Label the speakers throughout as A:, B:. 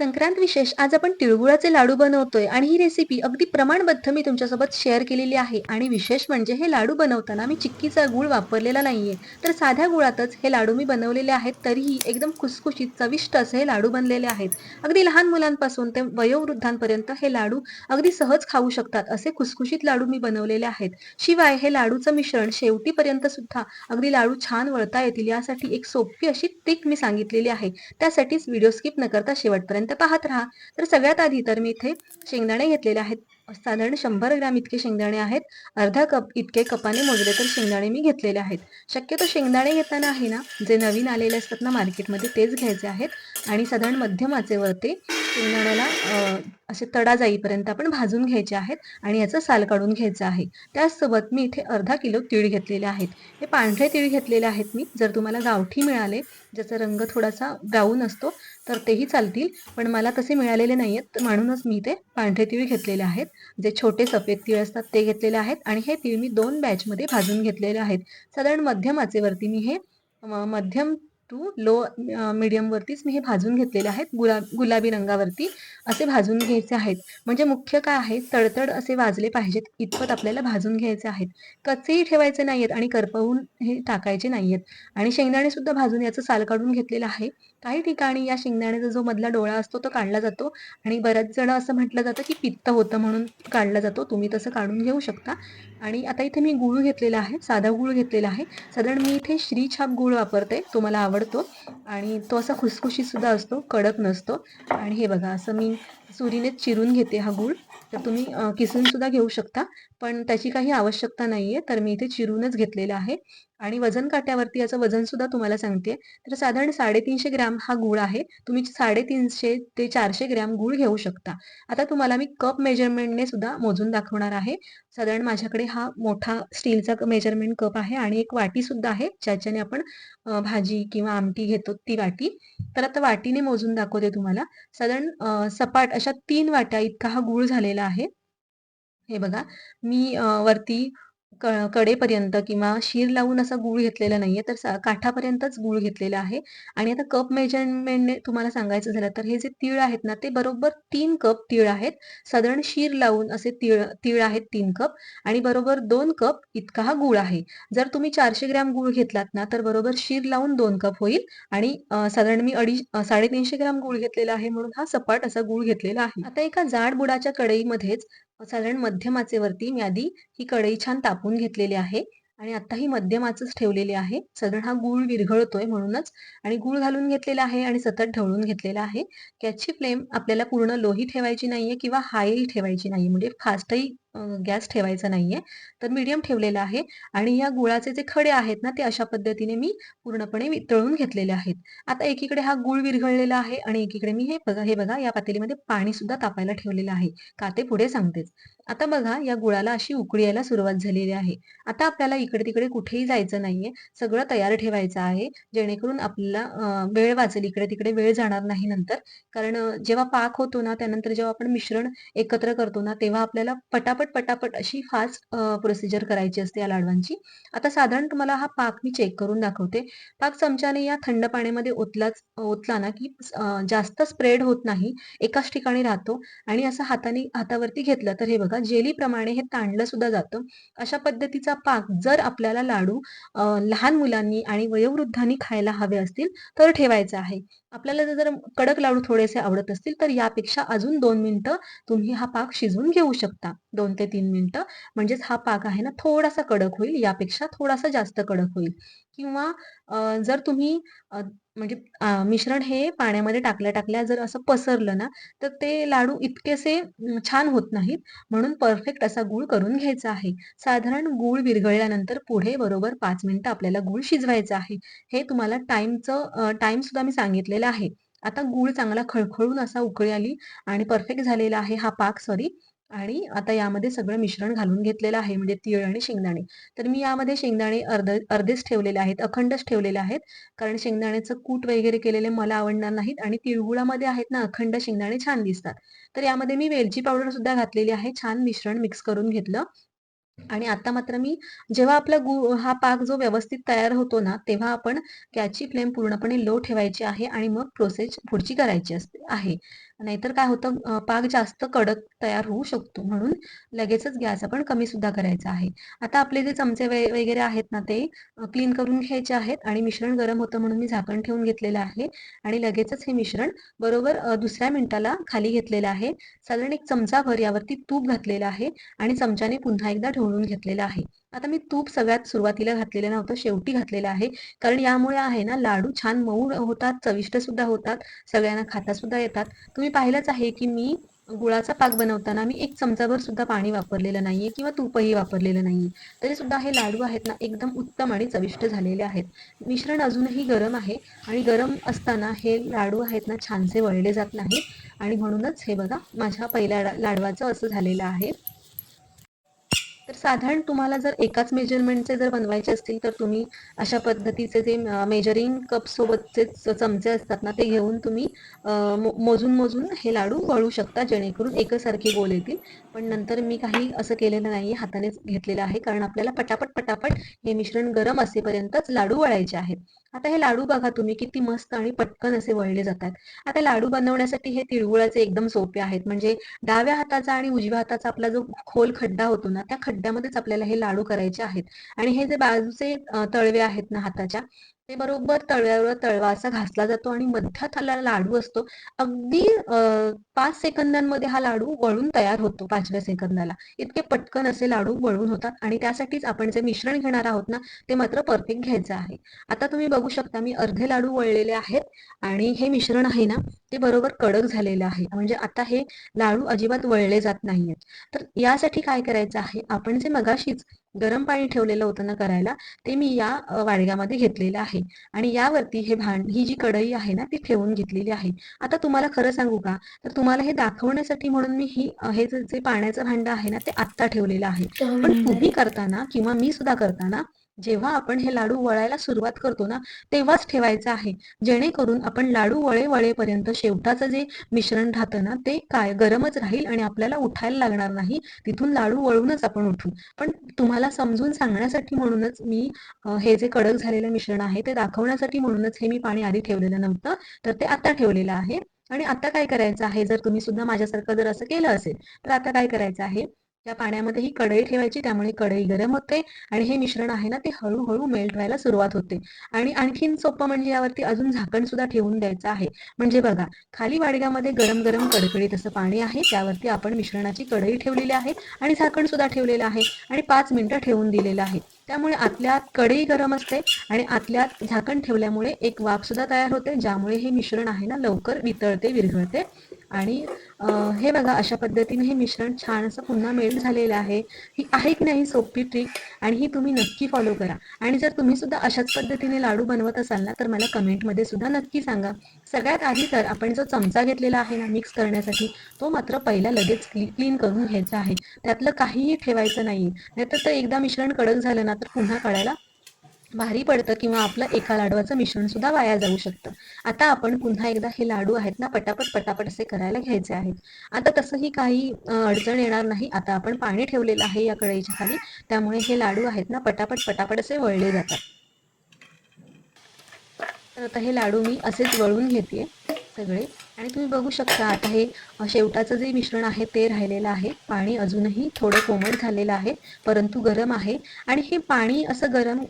A: संक्रांत विशेष आज आपण तिळगुळाचे लाडू बनवतोय आणि ही रेसिपी अगदी प्रमाणबद्ध मी तुमच्यासोबत शेअर केलेली आहे. आणि विशेष म्हणजे हे लाडू बनवताना मी चिक्कीचा गुळ वापरलेला नाहीये. तर साध्या गुळातच हे लाडू मी बनवलेले आहेत. तरीही एकदम खुसखुशीत चविष्ट असे हे लाडू बनलेले आहेत. अगदी लहान मुलांपासून ते वयोवृद्धांपर्यंत हे लाडू अगदी सहज खाऊ शकतात असे खुसखुशीत लाडू मी बनवलेले आहेत. शिवाय हे लाडूचं मिश्रण शेवटीपर्यंत सुद्धा अगदी लाडू छान वळता येतील यासाठी एक सोपी अशी ट्रिक मी सांगितलेली आहे. त्यासाठीच व्हिडिओ स्किप न करता शेवटपर्यंत पाहत राहा. तर सगळ्यात आधी तर मी इथे शेंगदाणे घेतलेले आहेत. साधारण शंभर ग्रॅम इतके शेंगदाणे आहेत. अर्धा कप इतके कपाने मोजले तर शेंगदाणे मी घेतलेले आहेत. शक्यतो शेंगदाणे घेताना आहे ना जे नवीन आलेले असतात ना मार्केटमध्ये तेच घ्यायचे आहेत. आणि साधारण मध्यम आचेवरती शेंगदाण्याला असे तडा जाईपर्यंत आपण भाजून घ्यायचे आहेत आणि याचं साल काढून घ्यायचं आहे. त्याचसोबत मी इथे अर्धा किलो तीळ घेतलेले आहेत. हे पांढरे तीळ घेतलेले आहेत मी. जर तुम्हाला गावठी मिळाले ज्याचा रंग थोडासा ब्राऊन असतो तर तेही चालतील. पण मला तसे मिळालेले नाही आहेत म्हणूनच मी ते पांढरे तीळ घेतलेले आहेत. जे छोटे सफेद तीळ असतात ते घेतलेले आहेत. आणि हे तीळ मी दोन बॅचमध्ये भाजून घेतलेले आहेत. साधारण मध्यम आचेवरती मी हे मध्यम टू लो वरतीच मी हे भाजून घेतलेले आहेत. गुला गुलाबी रंगावरती असे भाजून घ्यायचे आहेत. म्हणजे मुख्य काय आहे? तडतड असे वाजले पाहिजेत. इतपत आपल्याला भाजून घ्यायचे आहेत. कच्चेही ठेवायचे नाहीयेत आणि करपवून हे टाकायचे नाहीयेत. आणि शेंगदाणे सुद्धा भाजून याचं साल काढून घेतलेलं आहे. काही ठिकाणी या शेंगदाण्याचा जो मधला डोळा असतो तो काढला जातो. आणि बऱ्याच जण असं म्हटलं जातं की पित्त होतं म्हणून काढला जातो. तुम्ही तसं काढून घेऊ शकता. आणि आता इथे मी गुळ घेतलेला आहे. साधा गुळ घेतलेला आहे. साधारण मी इथे श्रीछाप गुळ वापरते. तुम्हाला आवड आवडतो. आणि तो असा खुसखुशीत सुद्धा असतो कडक नसतो. आणि हे बघा असं मी सुरीने चिरून घेते हा गुळ. तर तुम्ही किसून सुद्धा घेऊ शकता. पण त्याची काही आवश्यकता नाहीये. तर मी इथे चिरूनच घेतलेला आहे. आणि वजन काट्यावरती याचं वजन सुद्धा तुम्हाला सांगते तर साधारण साडेतीनशे ग्रॅम हा गुळ आहे. तुम्ही साडेतीनशे ते चारशे ग्रॅम गुळ घेऊ शकता. आता तुम्हाला मी कप मेजरमेंटने सुद्धा मोजून दाखवणार आहे. साधारण माझ्याकडे हा मोठा स्टीलचा मेजरमेंट कप आहे आणि एक वाटी सुद्धा आहे ज्याच्याने आपण भाजी किंवा आमटी घेतो ती वाटी. तर आता वाटीने मोजून दाखवते तुम्हाला. साधारण सपाट अशा तीन वाट्या इतका हा गुळ झालेला आहे. हे बघा. मी वरती कडेपर्यंत किंवा शीर लावून असा गूळ घेतलेला नाहीये तर काठापर्यंतच गूळ घेतलेला आहे. आणि आता कप मेजरमेंटने तुम्हाला सांगायचं झालं तर हे जे तीळ आहेत ना ते बरोबर तीन कप तीळ आहेत. साधारण शीर लावून असे तीळ तीळ आहेत तीन कप आणि बरोबर दोन कप इतका हा गूळ आहे. जर तुम्ही चारशे ग्रॅम गूळ घेतलात ना तर बरोबर शीर लावून दोन कप होईल आणि साधारण मी अडीच साडेतीनशे ग्रॅम गूळ घेतलेला आहे म्हणून हा सपाट असा गूळ घेतलेला आहे. आता एका जाड बुडाच्या कढईमध्येच साधारण मध्यमाचे वरती मी आधी ही कढई छान तापून घेतलेली आहे आणि आता ही मध्यमाचच ठेवलेली आहे. साधारण हा गूळ विरघळतोय म्हणूनच आणि गूळ घालून घेतलेला आहे आणि सतत ढवळून घेतलेला आहे. गॅसची फ्लेम आपल्याला पूर्ण लोही ठेवायची नाहीये किंवा हायही ठेवायची नाही म्हणजे फास्टही गॅस ठेवायचा नाहीये. तर मीडियम ठेवलेला आहे आणि या गुळाचे जे खडे आहेत ना ते अशा पद्धतीने मी पूर्णपणे वितळून घेतलेले आहेत. आता एकीकडे हा गुळ विरघळलेला आहे आणि एकीकडे मी हे बघा हे बघा या पातेलीमध्ये पाणी सुद्धा तापायला ठेवलेलं आहे. का ते पुढे सांगतेच. आता बघा या गुळाला अशी उकळी यायला सुरुवात झालेली आहे. आता आपल्याला इकडे तिकडे कुठेही जायचं नाहीये. सगळं तयार ठेवायचं आहे. जेणेकरून आपल्याला वेळ वाचेल. इकडे तिकडे वेळ जाणार नाही नंतर. कारण जेव्हा पाक होतो ना त्यानंतर जेव्हा आपण मिश्रण एकत्र करतो ना तेव्हा आपल्याला पटापट पटापट अशी फास्ट प्रोसिजर करायची असते या लाडवांची. आता साधारण तुम्हाला हा पाक मी चेक करून दाखवते. पाक चमच्याने या थंड पाण्यामध्ये ओतलाच ओतला ना की जास्त स्प्रेड होत नाही. एकाच ठिकाणी राहतो आणि असं हाताने हातावरती घेतलं तर हे बघा जेलीप्रमाणे हे ताणलं सुद्धा जातं. अशा पद्धतीचा पाक जर आपल्याला लाडू लहान मुलांनी आणि वयोवृद्धांनी खायला हवे असतील तर ठेवायचा आहे. आपल्याला जर कडक लाडू थोडेसे आवडत असतील तर यापेक्षा अजून दोन मिनिटं तुम्ही हा पाक शिजवून घेऊ शकता. दोन ते तीन मिनिटं. म्हणजेच हा पाक आहे ना थोडासा कडक होईल. यापेक्षा थोडासा जास्त कडक होईल. किंवा जर तुम्ही म्हणजे मिश्रण हे पाण्यामध्ये टाकल्या टाकल्या जर असं पसरलं ना तर ते लाडू इतकेसे छान होत नाहीत. म्हणून परफेक्ट असा गूळ करून घ्यायचा आहे. साधारण गूळ विरघळल्यानंतर पुढे बरोबर पाच मिनिटं आपल्याला गूळ शिजवायचा आहे. हे तुम्हाला टाइमचं टाइम सुद्धा मी सांगितलेलं आहे. आता गूळ चांगला खळखळून असा उकळी आली आणि परफेक्ट झालेला आहे हा पाक सॉरी. आणि आता यामध्ये सगळं मिश्रण घालून घेतलेलं आहे म्हणजे तीळ आणि शेंगदाणे. तर मी यामध्ये शेंगदाणे अर्ध अर्धेच ठेवलेले आहेत अखंडच ठेवलेले आहेत. कारण शेंगदाण्याचं कूट वगैरे केलेले मला आवडणार नाहीत आणि तिळगुळामध्ये आहेत ना अखंड शेंगदाणे छान दिसतात. तर यामध्ये मी वेलची पावडर सुद्धा घातलेली आहे छान मिश्रण मिक्स करून घेतलं. आणि आता मात्र मी जेव्हा आपला गु हा पाक जो व्यवस्थित तयार होतो ना तेव्हा आपण गॅसची फ्लेम पूर्णपणे लो ठेवायची आहे आणि मग प्रोसेस पुढची करायची असते आहे. नाहीतर काय होतं पाक जास्त कडक तयार होऊ शकतो म्हणून लगेचच गॅस आपण कमी सुद्धा करायचा आहे. आता आपले जे चमचे वगैरे आहेत ना ते क्लीन करून घ्यायचे आहेत आणि मिश्रण गरम होतं म्हणून मी झाकण ठेवून घेतलेलं आहे आणि लगेचच हे मिश्रण बरोबर दुसऱ्या मिनिटाला खाली घेतलेलं आहे. साधारण एक चमचाभर यावरती तूप घातलेलं आहे आणि चमच्याने पुन्हा एकदा ढवळून घेतलेलं आहे. आता मी तूप सगळ्यात सुरुवातीला घातलेलं नव्हतं शेवटी घातलेलं आहे. कारण यामुळे आहे ना लाडू छान मऊ होतात चविष्ट सुद्धा होतात सगळ्यांना खाता सुद्धा येतात. तुम्ही पाहिलंच आहे की मी गुळाचा पाक बनवताना मी एक चमचाभर सुद्धा पाणी वापरलेलं नाहीये किंवा तूपही वापरलेलं नाहीये. तरी सुद्धा हे लाडू आहेत ना एकदम उत्तम आणि चविष्ट झालेले आहेत. मिश्रण अजूनही गरम आहे आणि गरम असताना हे लाडू आहेत ना छानसे वळले जात नाही आणि म्हणूनच हे बघा माझ्या पहिल्या लाडवाचं असं झालेलं आहे. तर साधारण तुम्हाला जर एकाच मेजरमेंटचे जर बनवायचे असतील तर तुम्ही अशा पद्धतीचे जे मेजरिंग कप सोबतचे चमचे असतात ना ते घेऊन तुम्ही मोजून मोजून हे लाडू वळू शकता जेणेकरून एकसारखे गोल येतील. पण नंतर मी काही असं केलेलं नाही हातानेच घेतलेलं आहे कारण आपल्याला पटापट पटापट हे मिश्रण गरम असेपर्यंतच लाडू वळायचे आहेत. आता हे लाडू बघा तुम्ही किती मस्त आणि पटकन असे वळले जातात. आता लाडू बनवण्यासाठी हे तिळगुळाचे एकदम सोपे आहेत. म्हणजे डाव्या हाताचा आणि उजव्या हाताचा आपला जो खोल खड्डा होतो ना त्या खड्ड्यामध्येच आपल्याला हे लाडू करायचे आहेत. आणि हे जे बाजूचे तळवे आहेत ना हाताच्या ते बरोबर तळव्यावर तळवा असा घासला जातो आणि मध्यात हा लाडू असतो. अगदी पाच सेकंदांमध्ये हा लाडू वळून तयार होतो पाचव्या सेकंदाला. इतके पटकन असे लाडू वळून होतात आणि त्यासाठीच आपण जे मिश्रण घेणार आहोत ना ते मात्र परफेक्ट घ्यायचं आहे. आता तुम्ही बघू शकता मी अर्धे लाडू वळलेले आहेत आणि हे मिश्रण आहे ना ते बरोबर कडक झालेलं आहे. म्हणजे आता हे लाडू अजिबात वळले जात नाहीयेत. तर यासाठी काय करायचं आहे? आपण जे मगाशीच गरम पाणी ठेवलेलं होतं ना करायला ते मी या वाडग्यामध्ये घेतलेलं आहे. आणि यावरती हे भांड ही जी कढई आहे ना ती ठेवून घेतलेली आहे. आता तुम्हाला खरं सांगू का? तर तुम्हाला हे दाखवण्यासाठी म्हणून मी ही हे जे पाण्याचं भांड आहे ना ते आत्ता ठेवलेलं आहे. पण तुम्ही करताना किंवा मी सुद्धा करताना जेव्हा आपण हे लाडू वळायला सुरुवात करतो ना तेव्हाच ठेवायचं आहे. जेणेकरून आपण लाडू वळे वळेपर्यंत शेवटाचं जे मिश्रण राहतं ना ते काय गरमच राहील आणि आपल्याला उठायला लागणार नाही. तिथून लाडू वळूनच आपण उठू. पण तुम्हाला समजून सांगण्यासाठी म्हणूनच मी हे जे कडक झालेलं मिश्रण आहे ते दाखवण्यासाठी म्हणूनच हे मी पाणी आधी ठेवलेलं नव्हतं तर ते आता ठेवलेलं आहे. आणि आता काय करायचं आहे? जर तुम्ही सुद्धा माझ्यासारखं जर असं केलं असेल तर आता काय करायचं आहे? त्या पाण्यामध्ये ही कढई ठेवायची त्यामुळे कढई गरम होते आणि हे मिश्रण आहे ना ते हळूहळू मेल्ट व्हायला सुरुवात होते. आणि आणखीन सोपं म्हणजे यावरती अजून झाकण सुद्धा ठेवून द्यायचं आहे. म्हणजे बघा खाली वाडग्यामध्ये गरम गरम कडकडीत असं पाणी आहे त्यावरती आपण मिश्रणाची कढई ठेवलेली आहे आणि झाकण सुद्धा ठेवलेलं आहे आणि पाच मिनिटं ठेवून दिलेलं आहे. त्यामुळे आतल्यात कढई गरम असते आणि आतल्यात झाकण ठेवल्यामुळे एक वाफ सुद्धा तयार होते ज्यामुळे हे मिश्रण आहे ना लवकर वितळते विरघळते. आणि हे बघा अशा पद्धतीने हे मिश्रण छान असं पुन्हा मेल्ट झालेलं आहे. ही आहे की नाही सोपी ट्रिक आणि ही तुम्ही नक्की फॉलो करा. आणि जर तुम्ही सुद्धा अशाच पद्धतीने लाडू बनवत असाल ना तर मला कमेंटमध्ये सुद्धा नक्की सांगा. सगळ्यात आधी तर आपण जो चमचा घेतलेला आहे ना मिक्स करण्यासाठी तो मात्र पहिला लगेच क्लीन करून घ्यायचा आहे. त्यातलं काहीही ठेवायचं नाही नाहीतर तर एकदा मिश्रण कडक झालं ना तर पुन्हा कळायला भारी पडतं किंवा आपलं एका लाडवाचं मिश्रण सुद्धा वाया जाऊ शकतं. आता आपण पुन्हा एकदा हे लाडू आहेत ना पटापट पटापट असे करायला घ्यायचे आहेत. आता तसंही काही अडचण येणार नाही. आता आपण पाणी ठेवलेलं आहे या कढईच्या खाली. त्यामुळे हे लाडू आहेत ना पटापट पटापट असे वळले जातात. तर आता हे लाडू मी असेच वळून घेते सगळे. आणि तुम्ही बघू शकता आता हे शेवटाचं जे मिश्रण आहे ते राहिलेलं आहे. पाणी अजूनही थोडं कोमट झालेलं आहे परंतु गरम आहे. आणि हे पाणी असं गरम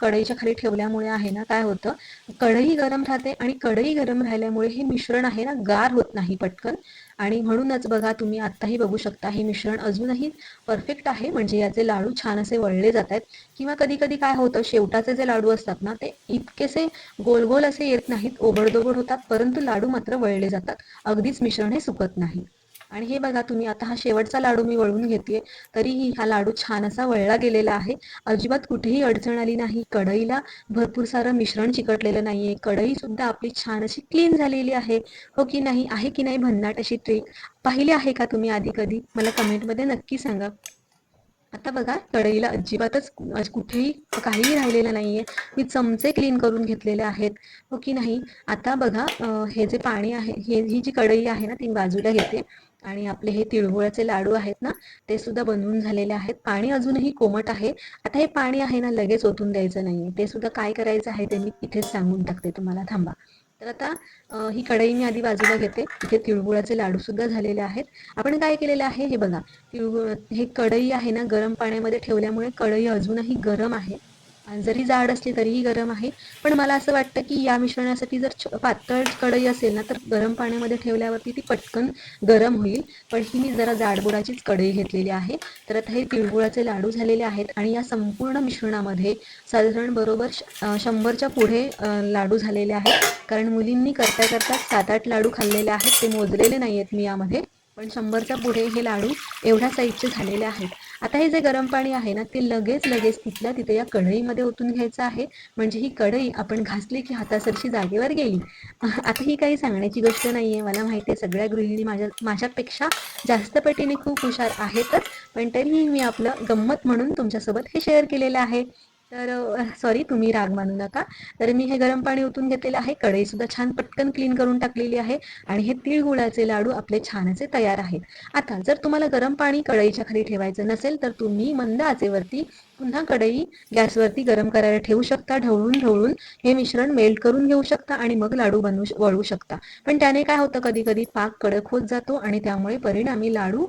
A: कढईच्या खाली ठेवल्यामुळे आहे ना काय होतं? कढई गरम राहते आणि कढई गरम राहिल्यामुळे हे मिश्रण आहे ना गार होत नाही पटकन. आणि म्हणूनच बघा तुम्ही आत्ताही बघू शकता हे मिश्रण अजूनही परफेक्ट आहे. म्हणजे याचे लाडू छान असे वळले जात आहेत. किंवा कधी कधी काय होतं शेवटाचे जे लाडू असतात ना ते इतकेसे गोल गोल असे येत नाहीत ओबडदोबड होतात परंतु लाडू मात्र वळले जातात. अगदीच मिश्रण हे सुकत नाही. आणि हे बघा तुम्ही आता हा शेवटचा लाडू मी वळून घेते तरीही हा लाडू छान असा वळला गेलेला आहे. अजिबात कुठेही अडचण आली नाही. कढईला भरपूर सारं मिश्रण चिकटलेलं नाहीये. कढई सुद्धा आपली छान अशी क्लीन झालेली आहे. हो की नाही? आहे की नाही भन्नाट अशी ट्रिक पाहिली आहे का तुम्ही आधी कधी? मला कमेंटमध्ये नक्की सांगा. आता बघा कढईला अजिबातच कुठेही काहीही राहिलेलं नाहीये. मी चमचे क्लीन करून घेतलेले आहेत. हो की नाही? आता बघा हे जे पाणी आहे हे ही जी कढई आहे ना ती बाजूला घेते. आणि आपले हे तिळगुळाचे लाडू आहेत ना ते सुद्धा बनवून झालेले आहेत. पाणी अजूनही कोमट आहे. आता हे पाणी आहे ना लगेच ओतून द्यायचं नाही ते सुद्धा काय करायचं आहे ते मी इथेच सांगून टाकते तुम्हाला. थांबा. तर आता ही कढई मी आधी बाजूला घेते. इथे तिळगुळाचे लाडू सुद्धा झालेले आहेत. आपण काय केलेलं आहे? हे बघा. तिळगुळ हे कढई आहे ना गरम पाण्यामध्ये ठेवल्यामुळे कढई अजूनही गरम आहे. आणि जरी जाड असली तरीही गरम आहे. पण मला असं वाटतं की या मिश्रणासाठी जर छ- पातळ कढई असेल ना तर गरम पाण्यामध्ये ठेवल्यावरती ती पटकन गरम होईल. पण ही मी जरा जाडबुडाचीच कढई घेतलेली आहे. तर आता हे तिळगुळाचे लाडू झालेले आहेत आणि या संपूर्ण मिश्रणामध्ये साधारण बरोबर श- शंभरच्या पुढे लाडू झालेले आहेत. कारण मुलींनी करता करता सात आठ लाडू खाल्लेले आहेत. ते मोजलेले नाही आहेत मी यामध्ये. पण शंभरच्या पुढे हे लाडू एवढ्या साईजचे झालेले आहेत. आता हे जे गरम पाणी आहे ना ते लगेच लगेच तिथल्या तिथे या कढईमध्ये ओतून घ्यायचं आहे. म्हणजे ही कढई आपण घासली की हातासरशी जागेवर गेली. आता ही काही सांगण्याची गोष्ट नाही आहे मला माहिती आहे सगळ्या गृहिणी माझ्या माझ्यापेक्षा जास्त पटीने खूप हुशार आहेतच. पण तरीही मी आपलं गंमत म्हणून तुमच्यासोबत हे शेअर केलेलं आहे. तर सॉरी तुम्ही राग मानू नका. तर मी हे गरम पाणी ओतून घेतलेलं आहे. कढई सुद्धा छान पटकन क्लीन करून टाकलेली आहे. आणि हे तिळगुळाचे लाडू आपले छान असे तयार आहेत. आता जर तुम्हाला गरम पाणी कढईच्या खाली ठेवायचं नसेल तर तुम्ही मंद आचेवरती पुन्हा कढई गॅसवरती गरम करायला ठेवू शकता ढवळून ढवळून हे मिश्रण मेल्ट करून घेऊ शकता आणि मग लाडू बनवू वळू शकता. पण त्याने काय होतं कधी कधी पाक कडक होत जातो आणि त्यामुळे परिणामी लाडू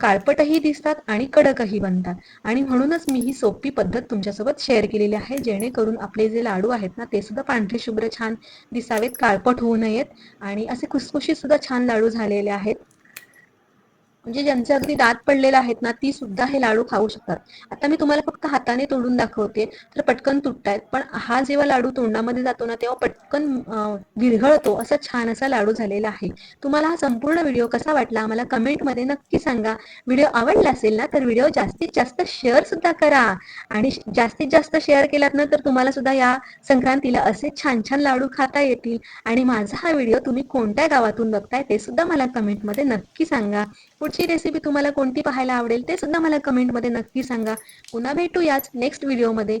A: काळपटही दिसतात आणि कडकही बनतात. आणि म्हणूनच मी ही सोपी पद्धत तुमच्यासोबत शेअर केलेली आहे जेणेकरून आपले जे लाडू आहेत ना ते सुद्धा पांढरे शुभ्र छान दिसावेत काळपट होऊ नयेत. आणि असे खुसखुशीत सुद्धा छान लाडू झालेले आहेत. म्हणजे ज्यांचे अगदी दात पडलेले आहेत ना ती सुद्धा हे लाडू खाऊ शकतात. आता मी तुम्हाला फक्त हाताने तोडून दाखवते तर पटकन तुटतायत. पण हा जेव्हा लाडू तोंडामध्ये जातो ना तेव्हा पटकन विरघळतो. असा छान असा लाडू झालेला आहे. तुम्हाला हा संपूर्ण व्हिडिओ कसा वाटला मला कमेंटमध्ये नक्की सांगा. व्हिडिओ आवडला असेल ना तर व्हिडिओ जास्तीत जास्त शेअर सुद्धा करा. आणि जास्तीत जास्त शेअर केलात ना तर तुम्हाला सुद्धा या संक्रांतीला असे छान छान लाडू खाता येतील. आणि माझा हा व्हिडिओ तुम्ही कोणत्या गावातून बघताय ते सुद्धा मला कमेंटमध्ये नक्की सांगा. पुढची रेसिपी तुम्हाला कोणती पाहायला आवडेल ते सुद्धा मला कमेंटमध्ये नक्की सांगा. पुन्हा भेटूयाच नेक्स्ट व्हिडिओमध्ये